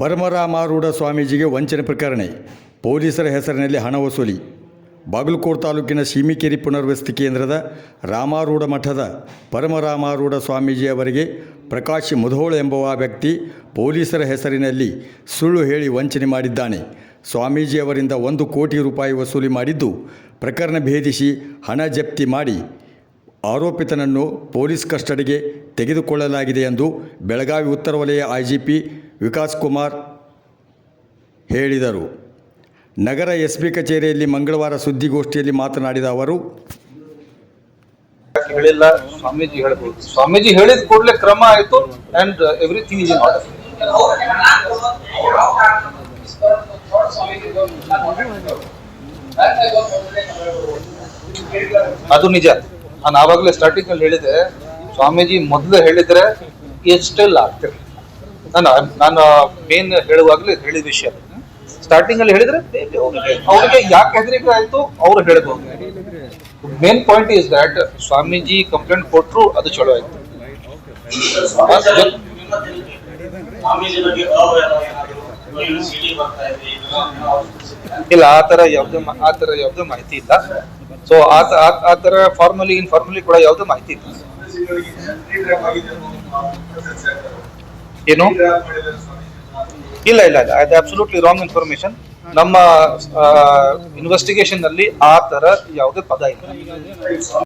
ಪರಮರಾಮಾರೂಢ ಸ್ವಾಮೀಜಿಗೆ ವಂಚನೆ ಪ್ರಕರಣ. ಪೊಲೀಸರ ಹೆಸರಿನಲ್ಲಿ ಹಣ ವಸೂಲಿ. ಬಾಗಲಕೋಟೆ ತಾಲೂಕಿನ ಸೀಮಿಕೇರಿ ಪುನರ್ವಸತಿ ಕೇಂದ್ರದ ರಾಮಾರೂಢ ಮಠದ ಪರಮರಾಮಾರೂಢ ಸ್ವಾಮೀಜಿ ಅವರಿಗೆ ಪ್ರಕಾಶ್ ಮುಧೋಳ ಎಂಬುವ ವ್ಯಕ್ತಿ ಪೊಲೀಸರ ಹೆಸರಿನಲ್ಲಿ ಸುಳ್ಳು ಹೇಳಿ ವಂಚನೆ ಮಾಡಿದ್ದಾನೆ. ಸ್ವಾಮೀಜಿ ಅವರಿಂದ ಒಂದು ಕೋಟಿ ರೂಪಾಯಿ ವಸೂಲಿ ಮಾಡಿದ್ದು ಪ್ರಕರಣ ಭೇದಿಸಿ ಹಣ ಜಪ್ತಿ ಮಾಡಿ ಆರೋಪಿತನನ್ನು ಪೊಲೀಸ್ ಕಸ್ಟಡಿಗೆ ತೆಗೆದುಕೊಳ್ಳಲಾಗಿದೆ ಎಂದು ಬೆಳಗಾವಿ ಉತ್ತರ ವಲಯ ಐಜಿಪಿ ವಿಕಾಸ್ ಕುಮಾರ್ ಹೇಳಿದರು. ನಗರ ಎಸ್ ಪಿ ಕಚೇರಿಯಲ್ಲಿ ಮಂಗಳವಾರ ಸುದ್ದಿಗೋಷ್ಠಿಯಲ್ಲಿ ಮಾತನಾಡಿದ ಅವರು ಹೇಳಿಲ್ಲ? ಸ್ವಾಮೀಜಿ ಹೇಳಬಹುದು ಸ್ವಾಮೀಜಿ ಹೇಳಿದ ಕೂಡಲೇ ಕ್ರಮ ಆಯಿತು ಅಂಡ್ ಎವ್ರಿಥಿಂಗ್ ಇಸ್ ಇನ್ ಅದು ನಿಜ. ನಾನು ಆವಾಗಲೇ ಸ್ಟಾರ್ಟಿಂಗ್ ಅಲ್ಲಿ ಹೇಳಿದೆ, ಸ್ವಾಮೀಜಿ ಮೊದಲು ಹೇಳಿದ್ರೆ ಎಷ್ಟೆಲ್ಲ ಆಗ್ತಿರ್ ನಾನು ನಾನು ಮೇನ್ ಹೇಳುವಾಗಲೇ ಹೇಳಿದ ವಿಷಯ. ಸ್ಟಾರ್ಟಿಂಗ್ ಅಲ್ಲಿ ಹೇಳಿದ್ರೆ ಅವರಿಗೆ ಯಾಕೆ ಹೆದರಿಕೆ ಆಯ್ತು ಅವ್ರು ಹೇಳ್ಬೋದು. Main point is that Swamiji complaint ಕೊಟ್ಟರು ಅದು ಚಲೋ ಆಯ್ತು. ಇಲ್ಲ, ಆ ತರ ಯಾವ್ದು ಆ ತರ ಯಾವ್ದು ಮಾಹಿತಿ ಇಲ್ಲ. ಸೊ ಆ ತರ ಫಾರ್ಮಲಿ ಇನ್ಫಾರ್ಮಲಿ ಕೂಡ ಯಾವ್ದು ಮಾಹಿತಿ ಇಲ್ಲ. ಏನು ಇಲ್ಲ ಇಲ್ಲ ಇಲ್ಲ. ಅದು ಅಬ್ಸಲ್ಯೂಟ್ಲಿ ರಾಂಗ್ ಇನ್ಫಾರ್ಮೇಶನ್ ನಮ್ಮ ಇನ್ವೆಸ್ಟಿಗೇಷನ್ನಲ್ಲಿ ಆ ತರ ಯಾವುದೇ ಪದ ಇಲ್ಲ.